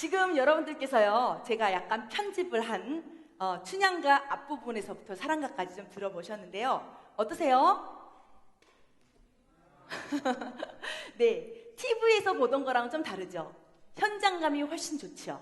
지금 여러분들께서요, 제가 약간 편집을 한 어, 춘향가 앞부분에서부터 사랑가까지 좀 들어보셨는데요. 어떠세요? 네, TV에서 보던 거랑 좀 다르죠? 현장감이 훨씬 좋죠?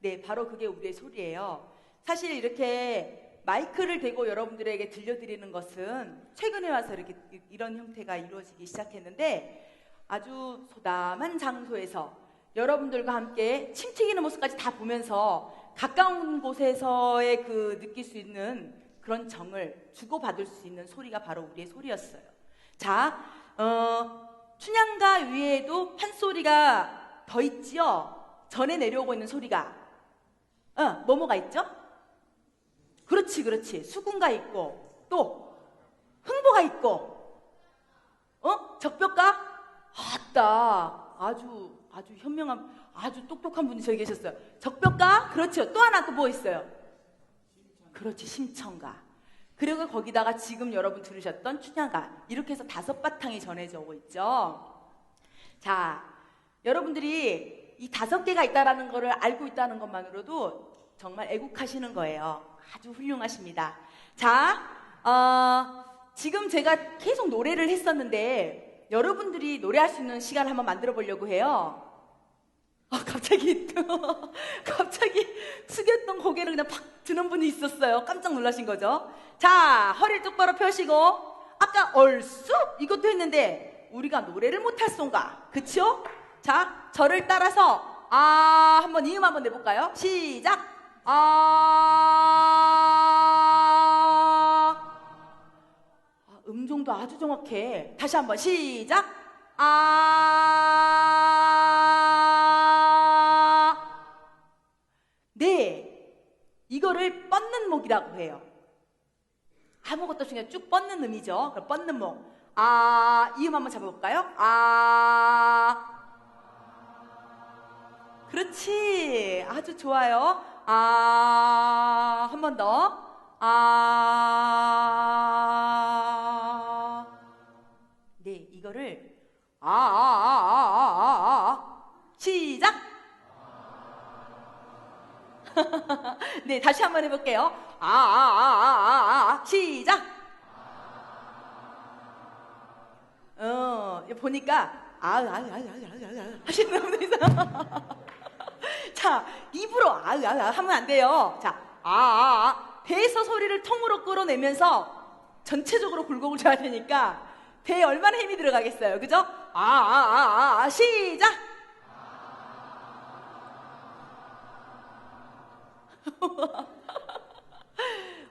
네, 바로 그게 우리의 소리예요. 사실 이렇게 마이크를 대고 여러분들에게 들려드리는 것은 최근에 와서 이렇게 이- 이런 형태가 이루어지기 시작했는데 아주 소담한 장소에서 여러분들과 함께 침 튀기는 모습까지 다 보면서 가까운 곳에서의 그 느낄 수 있는 그런 정을 주고받을 수 있는 소리가 바로 우리의 소리였어요. 자, 어, 춘향가 위에도 판소리가 더 있지요? 전에 내려오고 있는 소리가. 어, 뭐뭐가 있죠? 그렇지, 그렇지. 수군가 있고, 또, 흥보가 있고, 어? 적벽가? 아따, 아주, 아주 현명한, 아주 똑똑한 분이 저기 계셨어요. 적벽가? 그렇죠. 또 하나 또 뭐 있어요? 그렇지, 심청가. 그리고 거기다가 지금 여러분 들으셨던 춘향가. 이렇게 해서 다섯 바탕이 전해져 오고 있죠. 자, 여러분들이 이 다섯 개가 있다라는 것을 알고 있다는 것만으로도 정말 애국하시는 거예요. 아주 훌륭하십니다. 자, 어, 지금 제가 계속 노래를 했었는데 여러분들이 노래할 수 있는 시간을 한번 만들어 보려고 해요. 아, 갑자기, 갑자기 숙였던 고개를 그냥 팍 드는 분이 있었어요. 깜짝 놀라신 거죠. 자, 허리를 똑바로 펴시고, 아까 얼쑤 이것도 했는데, 우리가 노래를 못할 son가. 그쵸? 자, 저를 따라서, 아, 한번 이음 한번 내볼까요? 시작! 아, 아, 음정도 아주 정확해. 다시 한번 시작. 아. 네. 이거를 뻗는 목이라고 해요. 아무것도 그냥 쭉 뻗는 음이죠. 그럼 뻗는 목. 아, 이음 한번 잡아볼까요? 아. 그렇지. 아주 좋아요. 아, 한 번 더. 아. 네, 이거를 아, 아, 아, 아, 아, 아, 아. 시작. 네, 다시 한번 해볼게요. 아, 아, 아, 아, 아, 아. 시작. 어, 보니까 아, 아, 아, 아, 아, 아, 하시는 분들이 있어요. 자, 입으로 아, 아, 아 하면 안 돼요. 자, 아, 아, 아. 배에서 소리를 통으로 끌어내면서 전체적으로 굴곡을 줘야 되니까 배에 얼마나 힘이 들어가겠어요. 그죠? 아, 아, 아, 아, 아. 시작!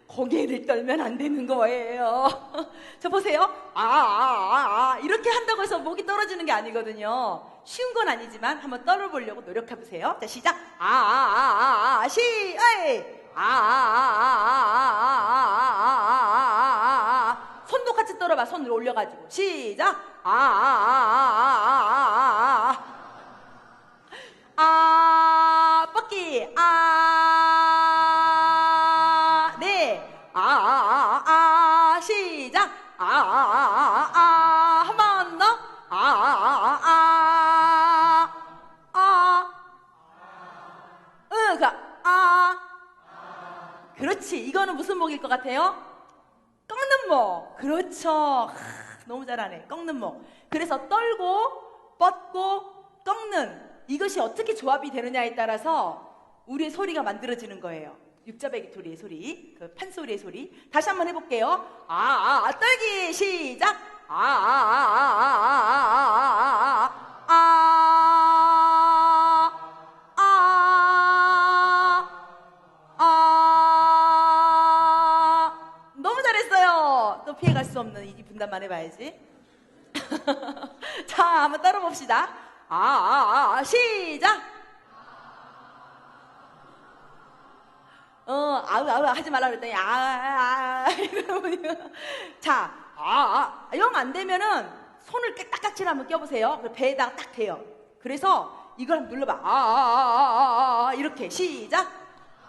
고개를 떨면 안 되는 거예요. 저 보세요. 아, 아, 아, 아. 이렇게 한다고 해서 목이 떨어지는 게 아니거든요. 쉬운 건 아니지만 한번 떨어보려고 노력해보세요. 자, 시작. 아, 아, 아, 아, 아, 시, 에이. 아아아아아 아 아 아 아. 손도 같이 떨어봐. 손을 올려가지고. 시작. 아 아 아 아 아 아 아아아. 아, 아, 아, 아, 아, 아, 아, 아. 응, 그, 아. 그렇지. 이거는 무슨 목일 것 같아요? 꺾는 목. 그렇죠. 하, 너무 잘하네. 꺾는 목. 그래서 떨고, 뻗고, 꺾는. 이것이 어떻게 조합이 되느냐에 따라서 우리의 소리가 만들어지는 거예요. 육자배기 소리의 소리, 그 판소리의 소리. 다시 한번 해볼게요. 아, 아, 아, 떨기, 시작. 아, 아, 아, 아, 아, 아, 아, 아, 아, 아, 수 없는 이 분단만 해봐야지. 자, 한번 따라 봅시다. 아, 아, 아, 시작! 어, 아우, 아우, 하지 말라 그랬더니, 아, 아, 아, 이러면, 자, 아, 아, 영 안 되면은 손을 딱딱질 한번 껴보세요. 배에다가 딱 대요. 그래서 이걸 한번 눌러봐. 아, 아, 아, 아, 아, 아, 이렇게. 시작!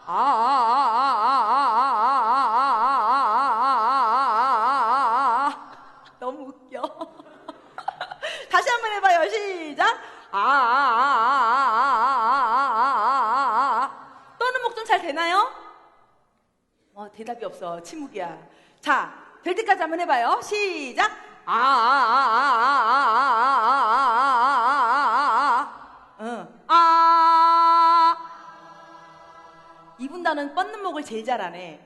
아, 아, 아, 아, 아, 아, 아, 아, 아, 아, 아, 한번 해봐요. 시작. 아, 아, 아, 아, 아, 아, 아, 아, 아, 아, 되나요? 어, 대답이 없어. 침묵이야. 자, 될 때까지 한번 해봐요. 시작. 아, 아, 아, 아, 아, 아, 아, 아, 아, 아, 아, 아, 응. 아. 이분단은 뻗는 목을 제일 잘하네.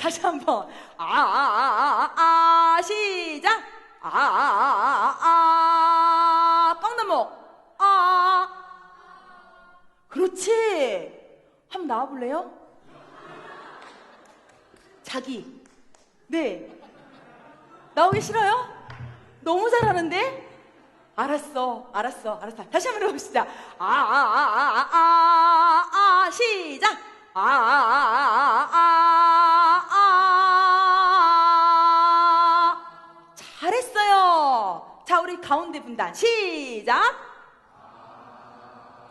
다시 한 번. 아, 아, 아, 아, 아, 시작. 아, 아, 아, 아, 아, 그렇지. 한번 나와볼래요? 자기. 네. 나오기 싫어요? 너무 잘하는데? 알았어, 알았어, 알았어. 다시 한번 해봅시다. 아, 아, 아, 아, 아, 아, 아, 시작. 아, 아, 아, 아, 아, 아. 잘했어요. 자, 우리 가운데 분단. 시작.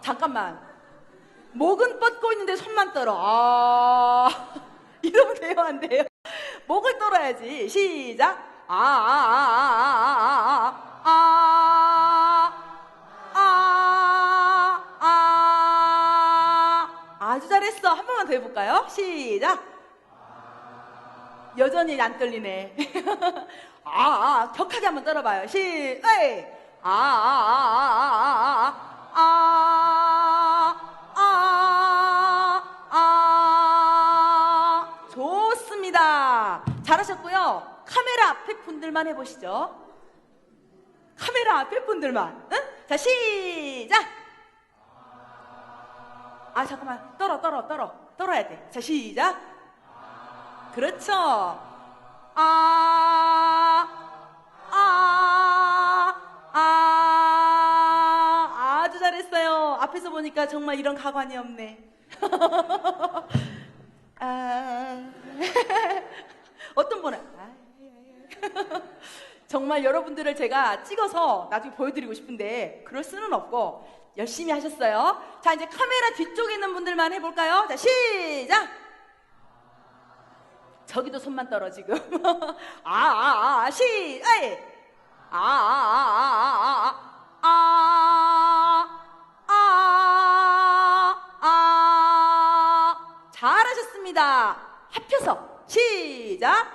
잠깐만. 목은 뻗고 있는데 손만 떨어. 아, 이러면 돼요, 안 돼요? 목을 떨어야지. 시작. 아, 아, 아, 아, 아, 아, 아, 아, 아. 아주 잘했어. 한 번만 더 해볼까요? 시작. 여전히 안 떨리네. 아, 아, 격하게 한번 떨어봐요. 시, 에이. 아, 아, 아, 아, 아, 아, 아, 아, 분들만 해보시죠. 카메라 앞에 분들만. 응? 자, 시작. 아, 잠깐만. 떨어, 떨어, 떨어. 떨어야 돼. 자, 시작. 그렇죠. 아, 아, 아, 아주 잘했어요. 앞에서 보니까 정말 이런 가관이 없네. 아, 어떤 분은, 아, 정말 여러분들을 제가 찍어서 나중에 보여드리고 싶은데, 그럴 수는 없고, 열심히 하셨어요. 자, 이제 카메라 뒤쪽에 있는 분들만 해볼까요? 자, 시작! 저기도 손만 떨어 지금. 아, 아, 아, 시, 에이. 아, 아, 아, 아, 아, 아, 아, 아, 아. 잘하셨습니다. 합혀서 시작.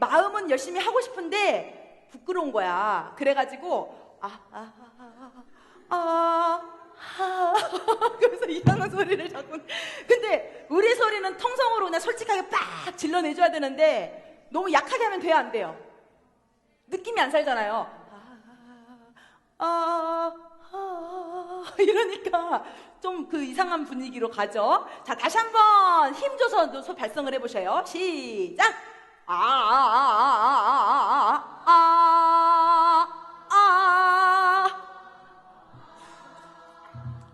마음은 열심히 하고 싶은데, 부끄러운 거야. 그래가지고, 아, 아, 아, 아, 아, 아, 그래서 이상한 소리를 자꾸. 근데 우리 소리는 통성으로 그냥 솔직하게 빡 질러내줘야 되는데 너무 약하게 하면 돼요, 안 돼요? 느낌이 안 살잖아요. 아, 아, 아, 이러니까 좀 그 이상한 분위기로 가죠. 자, 다시 한번 힘줘서 소 발성을 해보셔요. 시작!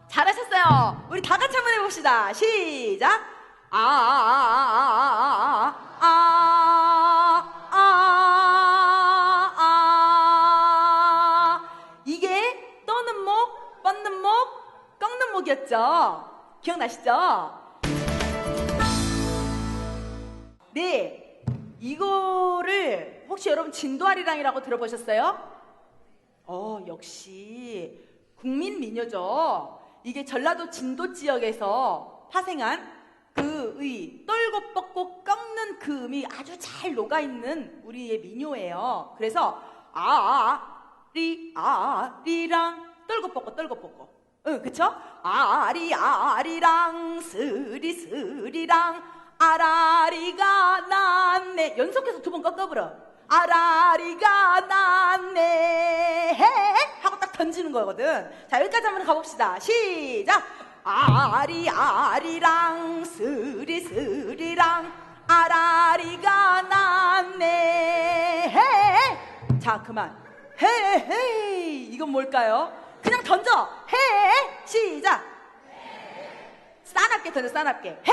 잘하셨어요. 우리 다 같이 한번 해봅시다. 시작. 아, 아, 아, 아, 아, 아, 이게 떠는 목, 뻗는 목, 꺾는 목이었죠. 기억나시죠? 네. 이거를 혹시 여러분 진도아리랑이라고 들어보셨어요? 어, 역시 국민 민요죠. 이게 전라도 진도 지역에서 파생한 그의 떨고 뻗고 꺾는 그 음이 아주 잘 녹아있는 우리의 민요예요. 그래서 아리 아리랑 떨고 뻗고 떨고 뻗고 응 그쵸? 아리 아리랑 스리 스리랑 아라리가 났네. 연속해서 두 번 꺾어버려. 아라리가 났네. 하고 딱 던지는 거거든. 자 여기까지 한번 가봅시다. 시작. 아리 아리랑 스리 스리랑 아라리가 났네. 자 그만. 헤헤 이건 뭘까요? 그냥 던져. 헤 시작. 싸납게 던져 싸납게. 헤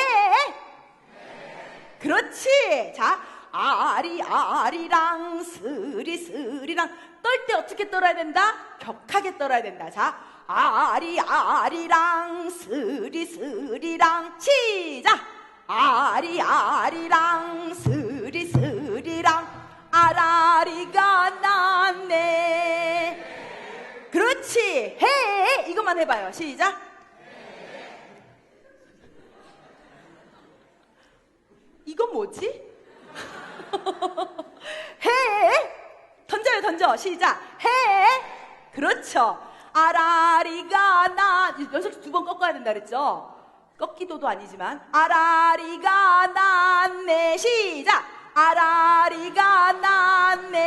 그렇지. 자, 아리 아리랑 스리 스리랑 떨 때 어떻게 떨어야 된다? 격하게 떨어야 된다. 자, 아리 아리랑 스리 스리랑 시작. 아리 아리랑 스리 스리랑 아라리가 났네. 그렇지. 해. 이것만 해봐요. 시작. 이건 뭐지? 해! 던져요, 던져. 시작. 해! 그렇죠. 아라리가 나, 연속 두 번 꺾어야 된다 그랬죠? 꺾기도도 아니지만. 아라리가 났네. 시작. 아라리가 났네.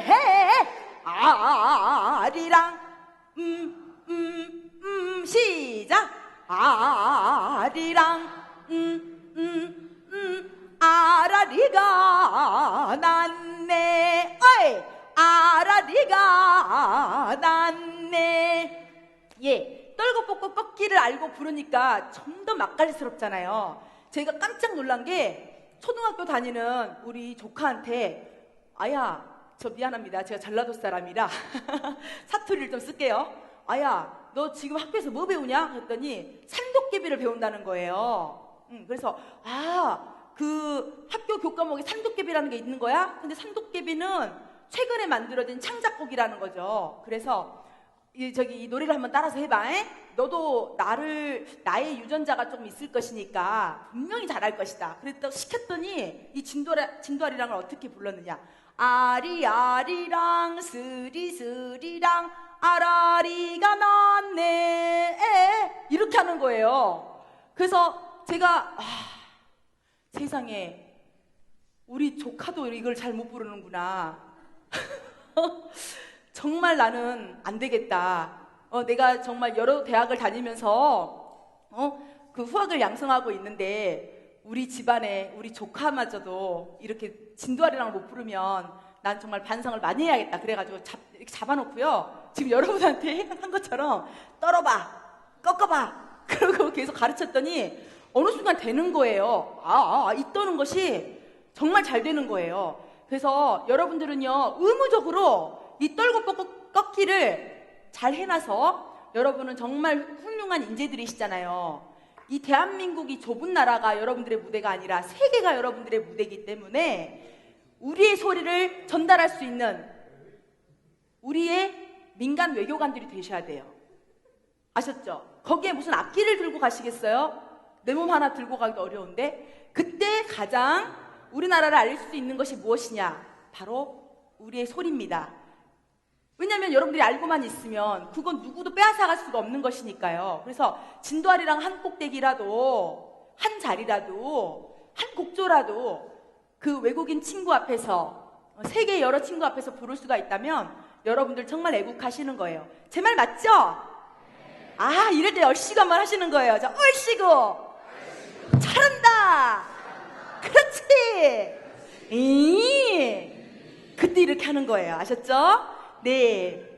해! 아리랑, 음, 음, 음, 시작. 아리랑, 아라리가 났네. 어이, 아라리가 났네. 예, 떨고 뽑고 꺾기를 알고 부르니까 좀 더 맛깔스럽잖아요. 제가 깜짝 놀란 게 초등학교 다니는 우리 조카한테 아야, 저 미안합니다. 제가 전라도 사람이라 사투리를 좀 쓸게요. 아야, 너 지금 학교에서 뭐 배우냐? 했더니 산도깨비를 배운다는 거예요. 음, 그래서 아, 그 학교 교과목에 산도깨비라는 게 있는 거야? 근데 산도깨비는 최근에 만들어진 창작곡이라는 거죠. 그래서 이 저기 이 노래를 한번 따라서 해봐. 에? 너도 나를 나의 유전자가 조금 있을 것이니까 분명히 잘할 것이다. 그랬다 시켰더니 이 진도라 진도아리랑을 어떻게 불렀느냐? 아리아리랑 스리스리랑 아라리가 났네 에? 이렇게 하는 거예요. 그래서 제가 아, 세상에 우리 조카도 이걸 잘 못 부르는구나. 정말 나는 안 되겠다. 어, 내가 정말 여러 대학을 다니면서 어, 그 후학을 양성하고 있는데 우리 집안에 우리 조카마저도 이렇게 진도아리랑을 못 부르면 난 정말 반성을 많이 해야겠다. 그래가지고 잡, 이렇게 잡아놓고요. 지금 여러분한테 한 것처럼 떨어봐, 꺾어봐. 그러고 계속 가르쳤더니 어느 순간 되는 거예요. 아, 아, 아, 이 떠는 것이 정말 잘 되는 거예요. 그래서 여러분들은요, 의무적으로 이 떨고 뻗고 꺾기를 잘 해놔서 여러분은 정말 훌륭한 인재들이시잖아요. 이 대한민국이 좁은 나라가 여러분들의 무대가 아니라 세계가 여러분들의 무대이기 때문에 우리의 소리를 전달할 수 있는 우리의 민간 외교관들이 되셔야 돼요. 아셨죠? 거기에 무슨 악기를 들고 가시겠어요? 내 몸 하나 들고 가기도 어려운데 그때 가장 우리나라를 알릴 수 있는 것이 무엇이냐? 바로 우리의 소리입니다. 왜냐하면 여러분들이 알고만 있으면 그건 누구도 빼앗아갈 수가 없는 것이니까요. 그래서 진도아리랑 한 꼭대기라도 한 자리라도 한 곡조라도 그 외국인 친구 앞에서 세계 여러 친구 앞에서 부를 수가 있다면 여러분들 정말 애국하시는 거예요. 제 말 맞죠? 아 이럴 때 얼씨구 한번 하시는 거예요. 자 얼씨구 잘한다. 그렇지. 이 그때 이렇게 하는 거예요. 아셨죠? 네.